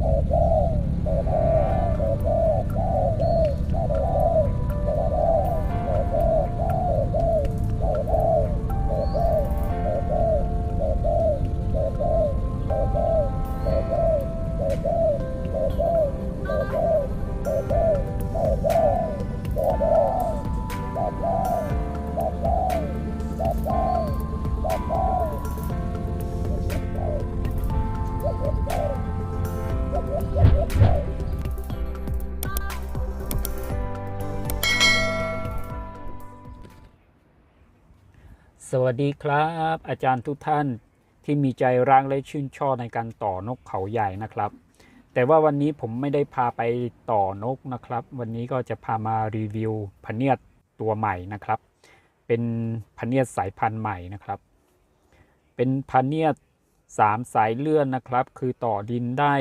どうも。 สวัสดีครับ อาจารย์ทุกท่านที่มีใจรักและชื่นชอบในการต่อนกเขาใหญ่นะครับ แต่ว่าวันนี้ผมไม่ได้พาไปต่อนกนะครับ วันนี้ก็จะพามารีวิวพเนียดตัวใหม่นะครับ เป็นพเนียดสายพันธุ์ใหม่นะครับ เป็นพเนียดสามสายเลื่อนนะครับ คือต่อดินได้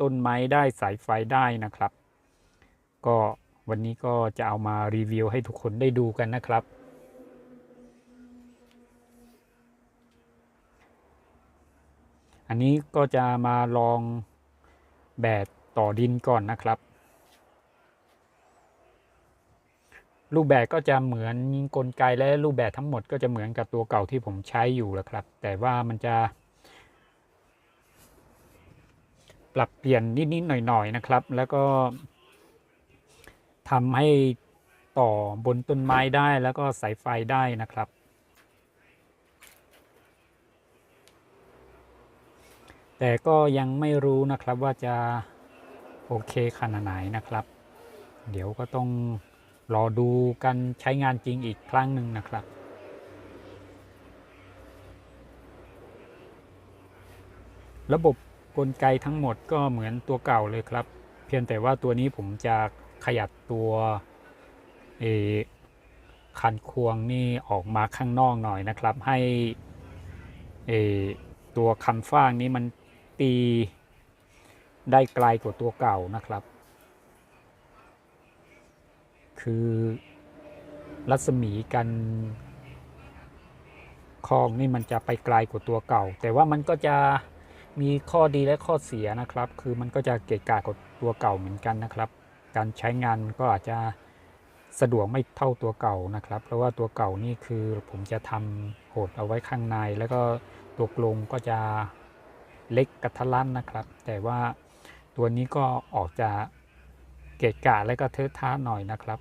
ต้นไม้ได้สายไฟได้นะครับ ก็วันนี้ก็จะเอามารีวิวให้ทุกคนได้ดูกันนะครับ อันนี้ก็จะมาลองแบบต่อดินก่อนนะครับ รูปแบบก็จะเหมือนกลไกและรูปแบบทั้งหมดก็จะเหมือนกับตัวเก่าที่ผมใช้อยู่แล้วครับ แต่ว่ามันจะ ปรับเปลี่ยนนิดๆหน่อยๆนะครับ แล้วก็ทำให้ต่อบนต้นไม้ได้แล้วก็สายไฟได้นะครับ แต่ก็ยังไม่รู้นะครับว่าจะโอเคขนาดไหนนะครับ เดี๋ยวก็ต้องรอดูกันใช้งานจริงอีกครั้งหนึ่งนะครับ ระบบกลไกทั้งหมดก็เหมือนตัวเก่าเลยครับ เพียงแต่ว่าตัวนี้ผมจะขยับตัวเอคันควงนี่ออกมาข้างนอกหน่อยนะครับ ให้เออตัวคันฟ้างนี้มัน ตีได้ไกลกว่าตัวเก่านะครับ คือรัศมีกันคลองนี่มันจะไปไกลกว่าตัวเก่า แต่ว่ามันก็จะมีข้อดีและข้อเสียนะครับ คือมันก็จะเกะกะกว่าตัวเก่าเหมือนกันนะครับ การใช้งานก็อาจจะสะดวกไม่เท่าตัวเก่านะครับ เพราะว่าตัวเก่านี่คือผมจะทำโหดเอาไว้ข้างใน แล้วก็ตัวกลงก็จะ เล็กกระทัดรัดนะครับ แต่ว่าตัวนี้ก็ออกจะเกะกะและก็เทอะทะหน่อยนะครับ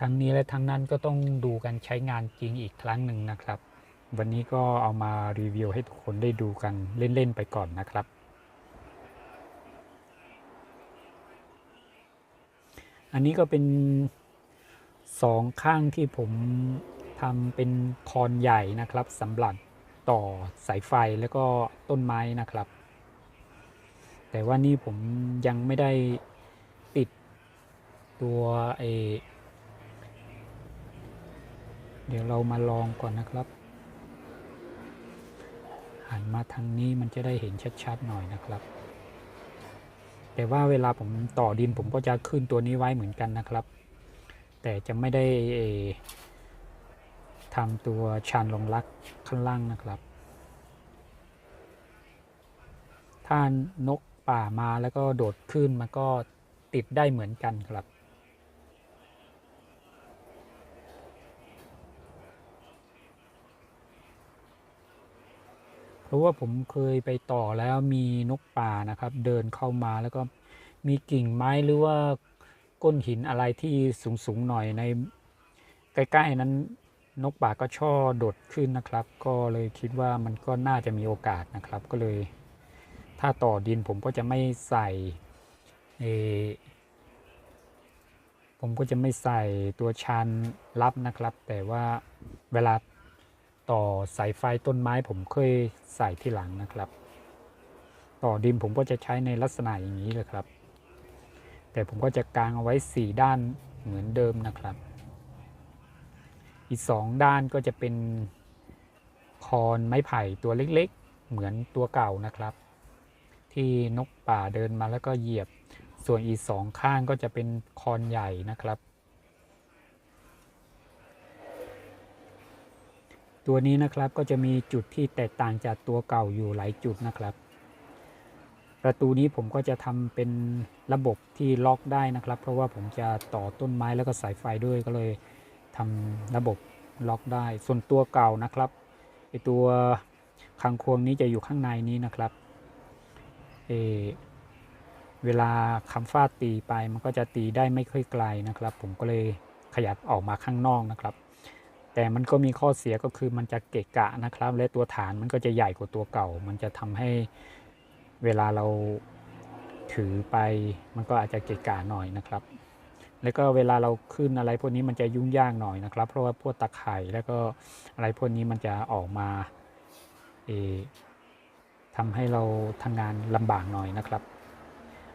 ทั้งนี้และทั้งนั้นก็ต้องดูกันใช้งานจริงอีกครั้งหนึ่งนะครับ วันนี้ก็เอามารีวิวให้ทุกคนได้ดูกันเล่น ๆ ไปก่อนนะครับ อันนี้ก็เป็นสองข้างที่ผมทำเป็นคอนใหญ่นะครับสำหรับต่อสายไฟแล้วก็ต้นไม้นะครับ แต่ว่านี่ผมยังไม่ได้ติดตัวไอเดี๋ยวเรามาลองก่อนนะครับ หันมาทางนี้มันจะได้เห็นชัดๆหน่อยนะครับ แต่ว่าเวลาผมต่อดินผมก็จะขึ้นตัวนี้ไว้เหมือนกันนะครับ แต่จะไม่ได้ทำตัวชานลงรักข้างล่างนะครับ ถ้านกป่ามาแล้วก็โดดขึ้นมันก็ติดได้เหมือนกันครับ ราะว่าผมเคยไปต่อแล้วมีนกป่านะครับ เดินเข้ามาแล้วก็มีกิ่งไม้หรือว่าก้นหินอะไรที่สูงๆหน่อยในใกล้ๆนั้นนกป่าก็ช่อโดดขึ้นนะครับ ก็เลยคิดว่ามันก็น่าจะมีโอกาสนะครับ ก็เลย ถ้าต่อดินผมก็จะไม่ใส่เอผมก็จะไม่ใส่ตัวชันรับนะครับ แต่ว่าเวลา ต่อสายไฟต้นไม้ผมเคยใส่ที่หลังนะครับ ต่อดินผมก็จะใช้ในลักษณะอย่างนี้เลยครับ แต่ผมก็จะกางเอาไว้ 4 ด้านเหมือนเดิมนะครับ อีก 2 ด้านก็จะเป็นคอนไม้ไผ่ตัวเล็กๆ เหมือนตัวเก่านะครับ ที่นกป่าเดินมาแล้วก็เหยียบ ส่วนอีกสองข้างก็จะเป็นคอนใหญ่นะครับ ตัวนี้นะครับก็จะมีจุดที่แตกต่างจากตัวเก่าอยู่หลายจุดนะครับ ประตูนี้ผมก็จะทำเป็นระบบที่ล็อกได้นะครับ เพราะว่าผมจะต่อต้นไม้แล้วก็สายไฟด้วยก็เลยทำระบบล็อกได้ ส่วนตัวเก่านะครับไอตัวคังควงนี้จะอยู่ข้างในนี้นะครับเออเวลาคำฟาดตีไปมันก็จะตีได้ไม่ค่อยไกลนะครับ ผมก็เลยขยับออกมาข้างนอกนะครับ แต่มันก็มีข้อเสียก็คือมันจะเกะกะนะครับ และตัวฐานมันก็จะใหญ่กว่าตัวเก่า มันจะทำให้เวลาเราถือไป มันก็อาจจะเกะกะหน่อยนะครับ แล้วก็เวลาเราขึ้นอะไรพวกนี้มันจะยุ่งยากหน่อยนะครับ เพราะว่าพวกตะไคร่แล้วก็อะไรพวกนี้มันจะออกมาเออทำให้เราทำงานลำบากหน่อยนะครับ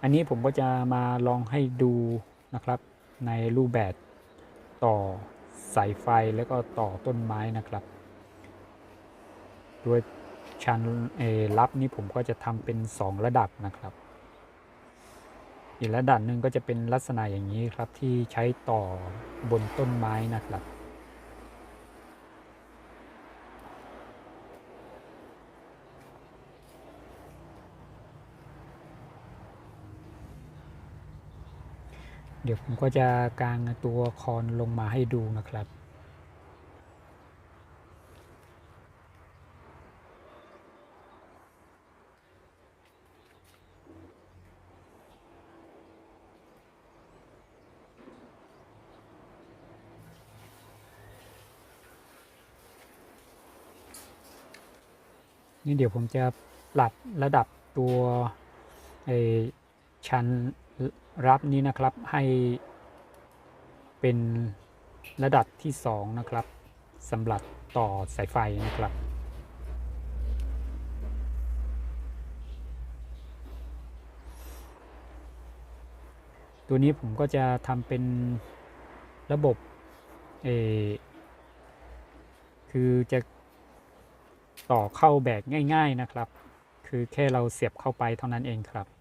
อันนี้ผมก็จะมาลองให้ดูนะครับในรูปแบบต่อ สายไฟแล้วก็ต่อต้นไม้นะครับโดยชั้นรับนี้ผมก็จะทำเป็น 2 ระดับนะครับ อีกระดับหนึ่งก็จะเป็นลักษณะอย่างนี้ครับที่ใช้ต่อบนต้นไม้นะครับ เดี๋ยวผมก็จะกางตัวคอนลงมาให้ดูนะครับ นี่เดี๋ยวผมจะปรับระดับตัวไอชั้น รับนี้นะครับให้เป็นระดับที่สองนะครับสำหรับต่อสายไฟนะครับ ตัวนี้ผมก็จะทำเป็นระบบเอคือจะต่อเข้าแบบง่าย ๆนะครับ คือแค่เราเสียบเข้าไปเท่านั้นเองครับ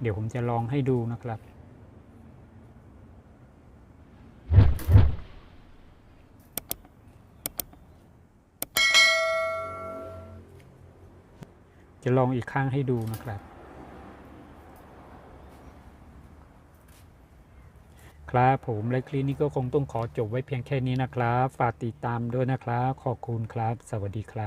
เดี๋ยวผมจะลองให้ดูนะครับ จะลองอีกข้างให้ดูนะครับ ครับผมและคลิปนี้ก็คงต้องขอจบไว้เพียงแค่นี้นะครับ ฝากติดตามด้วยนะครับ ขอบคุณครับ สวัสดีครับ